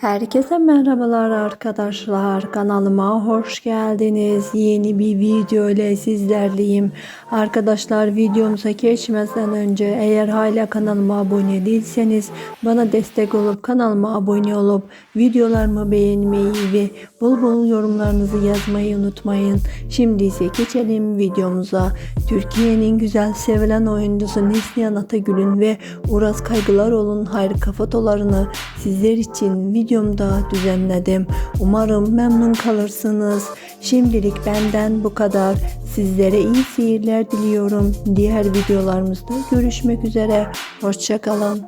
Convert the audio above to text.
Herkese merhabalar arkadaşlar. Kanalıma hoş geldiniz. Yeni bir video ile sizlerleyim. Arkadaşlar videomuza geçmeden önce eğer hala kanalıma abone değilseniz bana destek olup kanalıma abone olup videolarımı beğenmeyi ve bol bol yorumlarınızı yazmayı unutmayın. Şimdi ise geçelim videomuza. Türkiye'nin güzel sevilen oyuncusu Neslihan Atagül'ün ve Uras Kaygılaroğlu'nun harika fotolarını sizler için videomda düzenledim. Umarım memnun kalırsınız. Şimdilik benden bu kadar. Sizlere iyi seyirler diliyorum. Diğer videolarımızda görüşmek üzere. Hoşçakalın.